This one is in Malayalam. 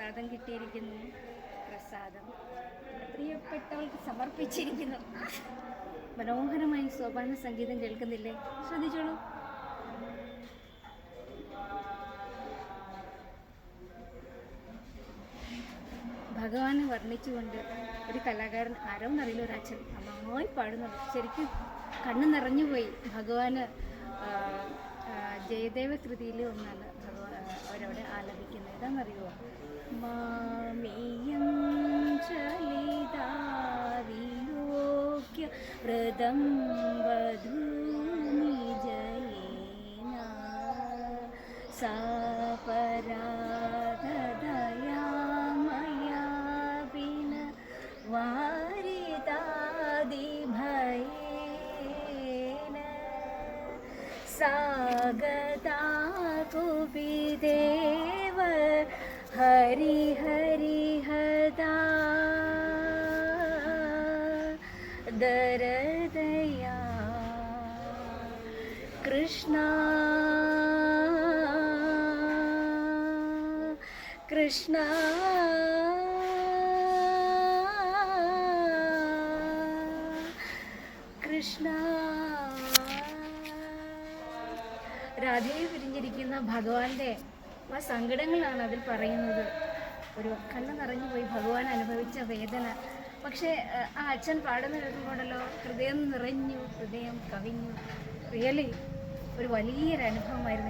പ്രസാദം കിട്ടിയിരിക്കുന്നു. പ്രസാദം. പ്രിയപ്പെട്ടവൾക്ക് സമർപ്പിച്ചിരിക്കുന്നു. മനോഹരമായി സോപാന സംഗീതം കേൾക്കുന്നില്ലേ? ശ്രദ്ധിച്ചോളൂ. ഭഗവാനെ വർണിച്ചുകൊണ്ട് ഒരു കലാകാരൻ ആരോന്നറിയില്ല ഒരു അച്ഛൻ നന്നായി പാടുന്നുണ്ട്. ശരിക്കും കണ്ണു നിറഞ്ഞുപോയി ഭഗവാന് ജയദേവ കൃതിയിൽ ഒന്നാണ് ഭഗവാൻ ृतं वधूनि जयिना सा परादया मया विन वारितादिभयेन सा गता कुपि देव हरि സുന്ദരതയാ. കൃഷ്ണ കൃഷ്ണ. കൃഷ്ണ. രാധയെ പിരിഞ്ഞിരിക്കുന്ന ഭഗവാന്റെ ആ സങ്കടങ്ങളാണ് അതിൽ പറയുന്നത്. ഒരു കണ്ണു നിറഞ്ഞു പോയി ഭഗവാൻ അനുഭവിച്ച വേദന. പക്ഷേ ആ, അച്ഛൻ പാടുന്ന കേൾക്കുമ്പോഴല്ലോ ഹൃദയം നിറഞ്ഞു ഹൃദയം കവിഞ്ഞു. റിയലി ഒരു വലിയൊരു അനുഭവമായിരുന്നു.